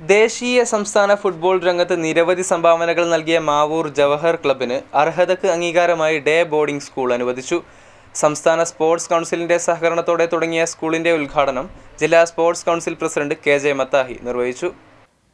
ദേശീയ സംസ്ഥാന ഫുട്ബോൾ രംഗത്ത് നിരവധി സംഭാവനകൾ നൽകിയ മാവൂർ ജവഹർ ക്ലബിന് അർഹതക്ക് അംഗീകാരമായി ഡേ ബോർഡിംഗ് സ്കൂൾ അനുവദിച്ചു. സംസ്ഥാന സ്പോർട്സ് കൗൺസിലിന്റെ സഹകരണത്തോടെ തുടങ്ങിയ സ്കൂളിന്റെ ഉദ്ഘാടനം ജില്ലാ sports council president K J Mathai നിർവഹിച്ചു.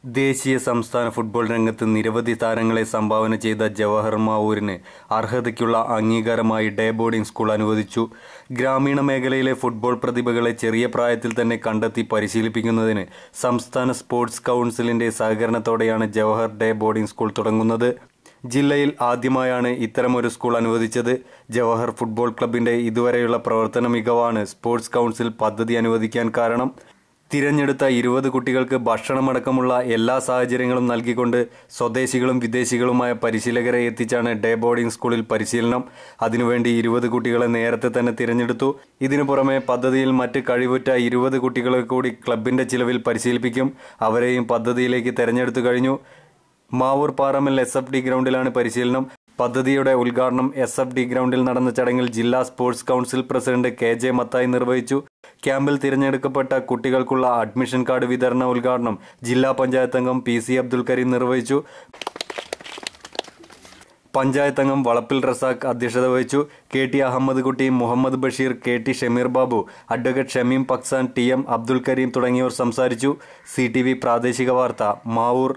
ദേശീയ സംസ്ഥാന ഫുട്ബോൾ രംഗത്ത് നിരവധി താരങ്ങളെ സംഭാവന ചെയ്ത ജവഹർ മാവൂരിന് അർഹതയ്ക്കുള്ള അംഗീകാരമായി ഡേ ബോർഡിംഗ് സ്കൂൾ അനുവദിച്ചു. ഗ്രാമീണ മേഖലയിലെ ഫുട്ബോൾ പ്രതിഭകളെ ചെറിയ പ്രായത്തിൽ തന്നെ കണ്ടെത്തി പരിശീലിപ്പിക്കുന്നതിന് സംസ്ഥാന സ്പോർട്സ് കൗൺസിലിന്റെ സഹകരണത്തോടെയാണ് ജവഹർ ഡേ ബോർഡിംഗ് സ്കൂൾ തുടങ്ങുന്നത്. ജില്ലയിൽ ആദ്യമായാണ് ഇത്തരമൊരു സ്കൂൾ അനുവദിച്ചത്. ജവഹർ ഫുട്ബോൾ ക്ലബിന്റെ ഇതുവരെയുള്ള പ്രവർത്തന മികവാണ് സ്പോർട്സ് കൗൺസിൽ പദ്ധതി അനുവദിക്കാൻ കാരണം. തിരഞ്ഞെടുത്ത ഇരുപത് കുട്ടികൾക്ക് ഭക്ഷണമടക്കമുള്ള എല്ലാ സാഹചര്യങ്ങളും നൽകിക്കൊണ്ട് സ്വദേശികളും വിദേശികളുമായ പരിശീലകരെ എത്തിച്ചാണ് ഡേ ബോർഡിംഗ് സ്കൂളിൽ പരിശീലനം. അതിനുവേണ്ടി ഇരുപത് കുട്ടികളെ നേരത്തെ തന്നെ തിരഞ്ഞെടുത്തു. ഇതിനു പുറമെ പദ്ധതിയിൽ മറ്റ് കഴിവുറ്റ ഇരുപത് കുട്ടികളെ കൂടി ക്ലബിന്റെ ചിലവിൽ പരിശീലിപ്പിക്കും. അവരെയും പദ്ധതിയിലേക്ക് തെരഞ്ഞെടുത്തു കഴിഞ്ഞു. Mavoor Paramal S F D ഗ്രൗണ്ടിലാണ് പരിശീലനം. പദ്ധതിയുടെ ഉദ്ഘാടനം എസ് എഫ് ഡി ഗ്രൗണ്ടിൽ നടന്ന ചടങ്ങിൽ ജില്ലാ sports council president K J Mathai നിർവഹിച്ചു. ക്യാമ്പിൽ തിരഞ്ഞെടുക്കപ്പെട്ട കുട്ടികൾക്കുള്ള അഡ്മിഷൻ കാർഡ് വിതരണ ഉദ്ഘാടനം ജില്ലാ പഞ്ചായത്ത് അംഗം പി സി അബ്ദുൽ കരീം നിർവഹിച്ചു. പഞ്ചായത്ത് അംഗം വളപ്പിൽ റസാഖ് അധ്യക്ഷത വഹിച്ചു. K T Ahammed Kutty Muhammed Basheer K T Shameer Babu advocate Shameem പക്സാൻ T M Abdul Kareem തുടങ്ങിയവർ സംസാരിച്ചു. സി പ്രാദേശിക വാർത്ത മാവൂർ.